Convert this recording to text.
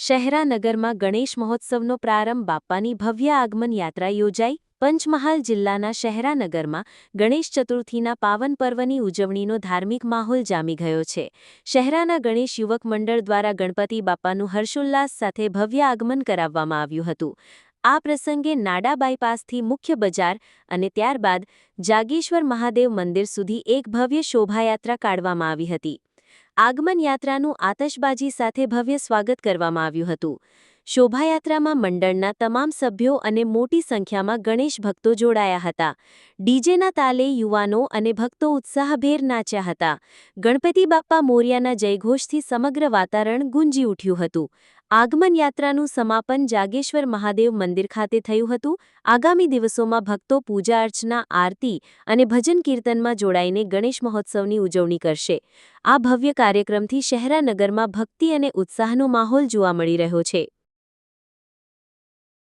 શહેરાનગરમાં ગણેશ મહોત્સવનો પ્રારંભ બાપ્પાની ભવ્ય આગમન યાત્રા યોજાઈ. પંચમહાલ જિલ્લાના શહેરાનગરમાં ગણેશ ચતુર્થીના પાવન પર્વની ઉજવણીનો ધાર્મિક માહોલ જામી ગયો છે. શહેરાના ગણેશ યુવક મંડળ દ્વારા ગણપતિ બાપ્પાનું હર્ષોલ્લાસ સાથે ભવ્ય આગમન કરાવવામાં આવ્યું હતું. આ પ્રસંગે નાડા બાયપાસથી મુખ્ય બજાર અને ત્યારબાદ જાગેશ્વર મહાદેવ મંદિર સુધી એક ભવ્ય શોભાયાત્રા કાઢવામાં આવી હતી. આગમન યાત્રાનું આતશબાજી સાથે ભવ્ય સ્વાગત કરવામાં આવ્યું હતું. શોભાયાત્રામાં મંડળના તમામ સભ્યો અને મોટી સંખ્યામાં ગણેશ ભક્તો જોડાયા હતા. ડીજેના તાલે યુવાનો અને ભક્તો ઉત્સાહભેર નાચ્યા હતા. ગણપતિ બાપ્પા મોર્યાના જયઘોષથી સમગ્ર વાતાવરણ ગુંજી ઉઠ્યું હતું. આગમન યાત્રાનું સમાપન જાગેશ્વર મહાદેવ મંદિર ખાતે થયું હતું. આગામી દિવસોમાં ભક્તો પૂજા અર્ચના, આરતી અને ભજન કીર્તનમાં જોડાઈને ગણેશ મહોત્સવની ઉજવણી કરશે. આ ભવ્ય કાર્યક્રમથી શહેરાનગરમાં ભક્તિ અને ઉત્સાહનો માહોલ જોવા મળી રહ્યો છે.